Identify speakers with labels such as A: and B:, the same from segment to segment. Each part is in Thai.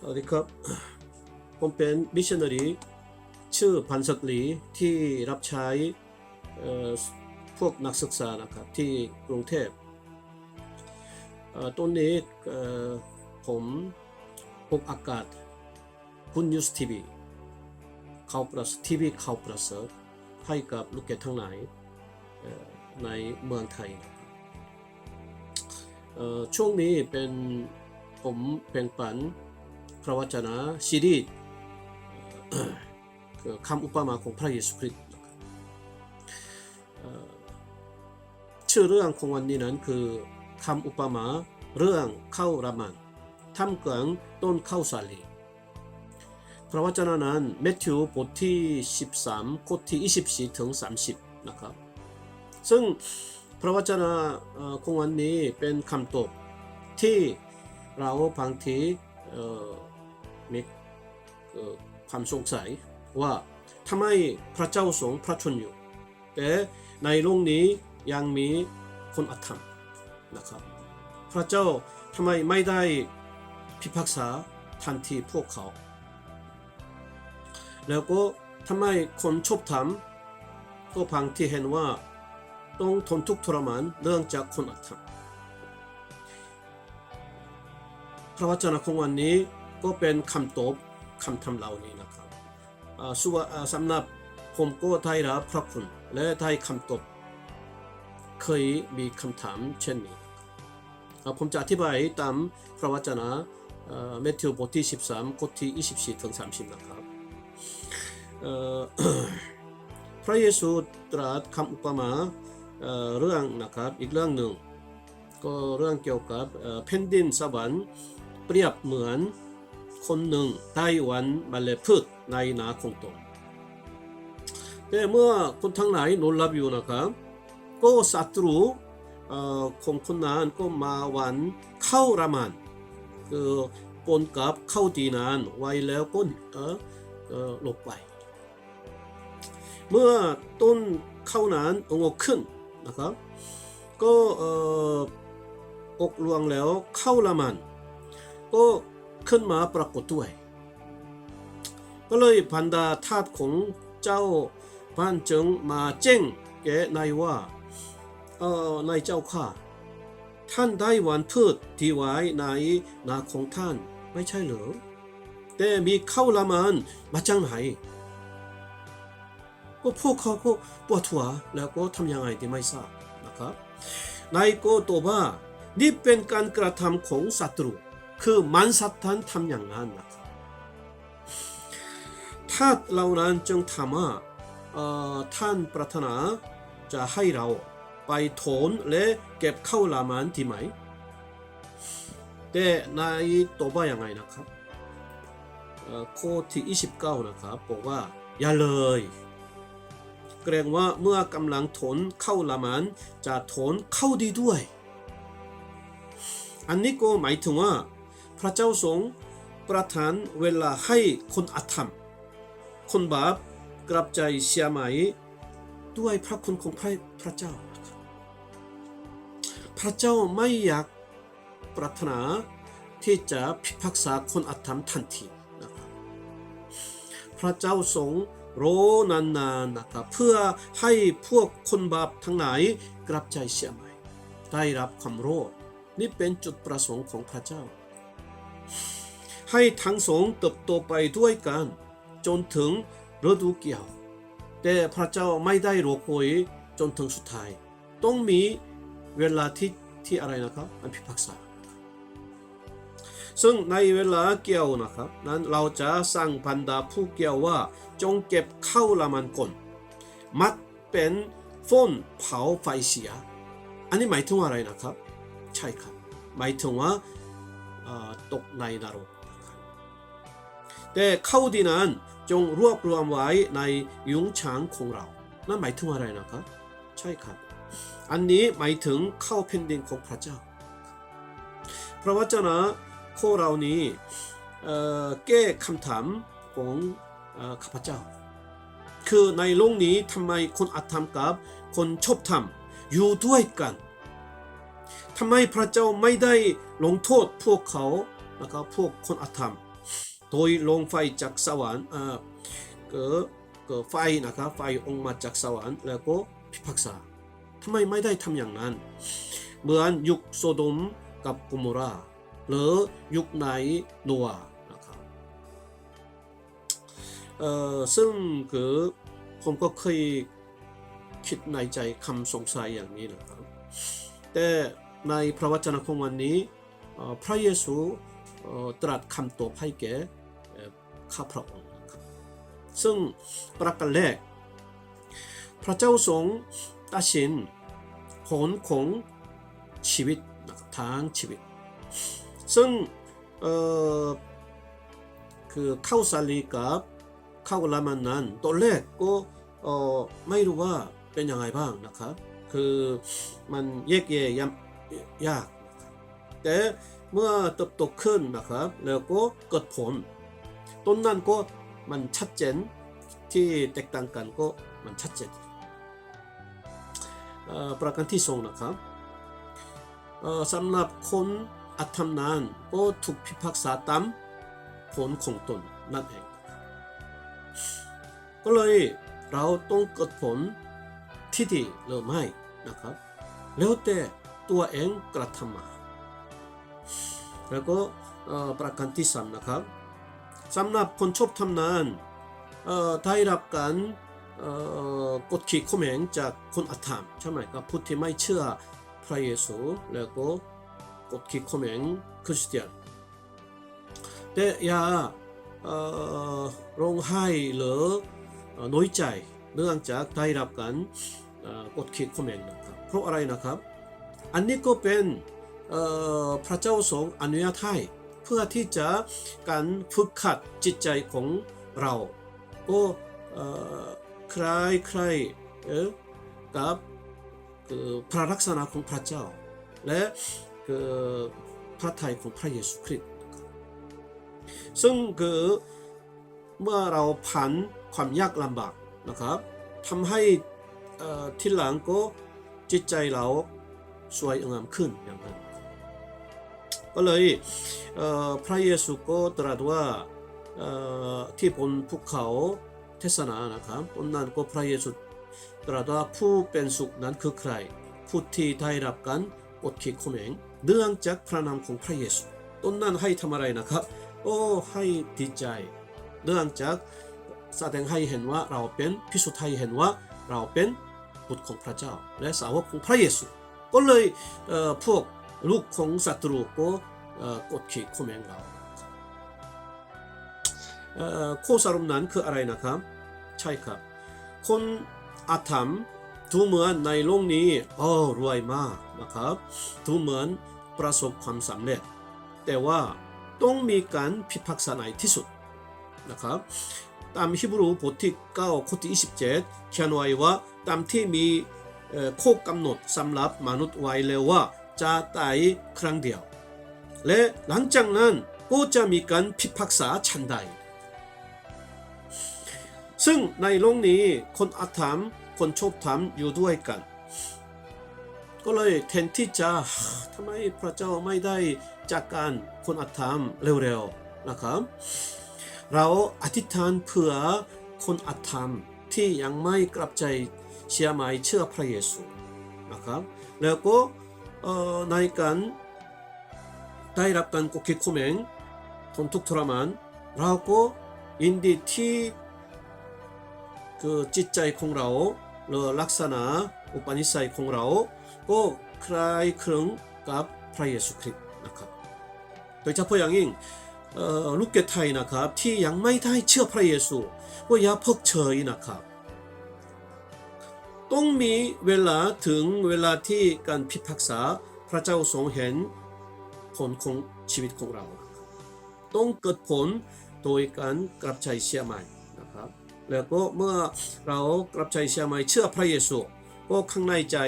A: สวัสดีครับ ผมเป็นมิชชันนารีชื่อพันศักดิ์หลีที่รับใช้พวกนักศึกษานะครับที่กรุงเทพเอ่อต้นนี้ผมพกอากาศคุณยูสทีวีข่าวประเสริฐทีวีข่าวประเสริฐให้กับลูกเกดทั้งหลายในเมืองไทยนะครับช่วงนี้เป็นผมแบ่งปัน ระวจนะซีรีส์คำอุปมาของพระเยซูคริสต์ชื่อเรื่องของวันนี้นั้นคือคำอุปมาเรื่องข้าวรามันท่ามกลางต้นข้าวสาลีพระวจนะนั้นเมทธิวบทที่ 13ข้อที่ 24ถึง30 นะครับ ซึ่งพระวจนะของวันนี้เป็นคำตอบที่เราบางที่ มีความสงสัยว่าทำไมพระเจ้าทรงพระชนอยู่ แต่ในโลกนี้ยังมีคนอธรรมนะครับ พระเจ้าทำไมไม่ได้พิพากษาทันทีพวกเขา แล้วก็ทำไมคนชอบธรรมก็พังที่เห็นว่าต้องทนทุกข์ทรมานเรื่องจากคนอธรรมพระวจนะของวันนี้ ก็เป็นคำตอบคำทำเหล่านี้นะครับส่วนสำหรับผมก็ได้รับพระคุณและได้คำตอบเคยมีคำถามเช่นนี้ ผมจะอธิบายตามพระวจนะเมธิวบทที่ 13ข้อที่24ถึง30 นะครับพระเยซูตรัสคำอุปมาเอ่อเรื่องนะครับอีกเรื่องหนึ่ง ก็เรื่องเกี่ยวกับแผ่นดินสวรรค์เปรียบเหมือน คนหนึ่งได้หวันเมล็ดพืชในนาของตนแต่เมื่อคนทั้งหลายนอนหลับอยู่นะครับก็ศัตรูเอ่อของคนนั้นก็มาหวันเข้ารามันคือปนกับเข้าดีนานไว้แล้วก็เออเอ่อหลบไป เมื่อต้นเข้านั้นงอกขึ้นนะครับ ก็เอออกรวงแล้วเข้าละมันก็ ขึ้นมาปรากฏด้วย ก็เลยพันดาทาสของเจ้าบ้านจึงมาแจ้งแก่นายว่าเอ่อนายเจ้าข้าท่านได้หวานพืชที่ไว้ในนาของท่านไม่ใช่เหรอแต่มีข้าวละมันมาจากไหนก็พวกเขาก็ปวดหัวแล้วก็ทำยังไงที่ไม่ทราบนะครับนายก็ตบว่านี่เป็นการกระทำของศัตรู คือมันสัตว์ท่านทำอย่างนั้นนะครับถ้าเรานั้นจึงถามว่าท่านปรารถนาจะให้เราไปโถนและเก็บเข้าลามันที่ไหมแต่ในายตอบว่ายังไงนะครับเอ่อข้อที่ 29 นะครับบอกว่าอย่าเลยเกรงว่าเมื่อกำลังถนเข้าละมันจะถนเข้าดีด้วย อันนี้ก็หมายถึงว่า พระเจ้าทรงประทานเวลาให้คนอธรรม คนบาปกลับใจเสียไหมด้วยพระคุณของพระพระเจ้า พระเจ้าไม่อยากปรารถนาที่จะพิพากษาคนอธรรมทันทีนะครับพระเจ้าทรงรอนานๆนะครับเพื่อให้พวกคนบาปทั้งหลายกลับใจเสียใหม่ ได้รับความรอดนี่เป็นจุดประสงค์ของพระเจ้า ให้ทั้งสองเติบโตไปด้วยกัน จนถึงฤดูเกี่ยว แต่พระเจ้าไม่ได้รอคอยจนถึงสุดท้าย ต้องมีเวลาที่ที่อะไรนะครับอันพิพากษา ซึ่งในเวลาเกี่ยวนะครับ นั้นเราจะสั่งพันดาผู้เกี่ยวว่าจงเก็บเข้าละมันก่อนมัดเป็นฟ้นเผาไฟเสีย อันนี้หมายถึงอะไรนะครับ ใช่ครับ หมายถึงว่าเอ่อตกในนรกนะครับ แต่เข้าดีนั้นจงรวบรวมไว้ในยุ้งฉางของเรา นั่นหมายถึงอะไรนะครับ ใช่ครับ อันนี้หมายถึงเข้าแผ่นดินของพระเจ้า พระวจนะข้อเรานี้เอ่อแก้คำถามของข้าพเจ้า คือในโลกนี้ทำไมคนอธรรมกับคนชอบธรรมอยู่ด้วยกันทำไมพระเจ้าไม่ได้ลงโทษพวกเขานะครับพวกคนอธรรม โดยลงไฟจากสวรรค์อ่าเกิดเกิดไฟนะครับไฟออกมาจากสวรรค์แล้วก็พิพากษาทำไมไม่ได้ทำอย่างนั้น เหมือนยุคโซโดมกับกุโมราหรือยุคไหนโนอานะครับเอ่อซึ่งคือผมก็เคยคิดในใจคำสงสัยอย่างนี้นะครับ แต่ในพระวจนะของวันนี้พระเยซูตรัสคำตอบให้แก่ ข้าพระองค์นะครับซึ่งประการแรก พระเจ้าทรงตัดสินผลของชีวิตทางชีวิต ซึ่งเออคือข้าสาลีกับเข้าละมันนั้นตอนแรกก็เออไม่รู้ว่าเป็นยังไงบ้างนะครับคือมันแยกแยะยยาก แต่เมื่อเติบโตขึ้นนะครับ แล้วก็เกิดผล ต้นนั้นก็มันชัดเจนที่แตกต่างกันก็มันชัดเจนประการที่สองนะครับสำหรับคนอาธรรมนั้นก็ถูกพิพากษาตามผลของตนนั่นเอง ก็เลยเราต้องเกิดผลที่ดีหรือไม่นะครับ แล้วแต่ตัวเองกระทำมา แล้วก็ประการที่สามนะครับ สำหรับคนชอบทำนานได้รับการกดขี่ข่มเหงจากคนอธรรมใช่ไหมครับผู้ที่ไม่เชื่อพระเยซูแล้วก็กดขี่ข่มเหงคริสเตียนแต่อย่าร้องไห้หรือน้อยใจเนื่องจากได้รับการกดขี่ข่มเหงนะครับเพราะอะไรนะครับ อันนี้ก็เป็นพระเจ้าทรงอนุญาตให้ เพื่อที่จะการฝึกขัดจิตใจของเราก็เอ่อคล้ายคล้ายเออกับพระลักษณะของพระเจ้า และพระทัยของพระเยซูคริสต์ซึ่งคือเมื่อเราผ่านความยากลำบากนะครับทำให้ที่หลังก็จิตใจเราสวยงามขึ้นอย่างนั้น ก็เลยเพระเยซูก็ตรัสว่าเอ่อที่บนภูเขาเทศนานะครับบนนั้นก็พระเยซูตรัสว่าผู้เป็นสุขนั้นคือใครผู้ที่ได้รับการอดขีดข่มเหงเนื่องจากพระนามของพระเยซูต้นนั้นให้ทำอะไรนะครับ โอ้ให้ดีใจเนื่องจากแสดงให้เห็นว่าเราเป็นพิสูจน์ให้เห็นว่าเราเป็นบุตรของพระเจ้า และสาวกของพระเยซูก็เลยเพวก ลูกของศัตรูก็กดขี่ข่มเหงเราเอ่อข้อสรุปนั้นคืออะไรนะครับ ใช่ครับ คนอาธรรมดูเหมือนในโลกนี้โอ้รวยมากนะครับดูเหมือนประสบความสำเร็จ แต่ว่าต้องมีการพิพากษาในที่สุดนะครับตามฮิบรูบทที่9ข้อที่27เขียนไว้ว่าตามที่มีข้อกำหนดสำหรับมนุษย์ไว้แล้วว่า จะตายครั้งเดียว และหลังจากนั้นก็จะมีการพิพากษาชันใด ซึ่งในโลกนี้คนอาธรรมคนชอบธรรมอยู่ด้วยกัน ก็เลยแทนที่จะทำไมพระเจ้าไม่ได้จากการคนอาธรรมเร็วๆนะครับ เราอธิษฐานเพื่อคนอาธรรมที่ยังไม่กลับใจเชื่อไหมเชื่อพระเยซูนะครับ แล้วก็ เอ่อในการได้รับการกดขี่ข่มเหงทนทุกข์ทรมานเราก็ยินดีที่คือจิตใจของเราหรือลักษณะอุปนิสัยของเราก็คล้ายคลึงกับพระเยซูคริส ต้องมีเวลาถึงเวลาที่การพิพากษาพระเจ้าทรงเห็นผลของชีวิตของเรา ต้องเกิดผลโดยการกลับใจเชื่อใหม่นะครับแล้วก็เมื่อเรากลับใจเชื่อใหม่เชื่อพระเยซูก็ข้างในใจ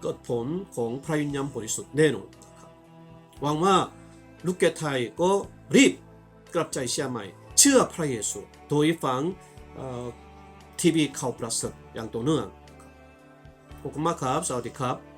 A: เกิดผลของพระวิญญาณบริสุทธิ์แน่นอนนะครับหวังว่าลูกเกดไทยก็รีบกลับใจเชื่อใหม่ เชื่อพระเยซูโดยฟังเอ่อทีวีข่าวประเสริฐ อย่างต่อเนื่องขอบคุณมากครับ สวัสดีครับ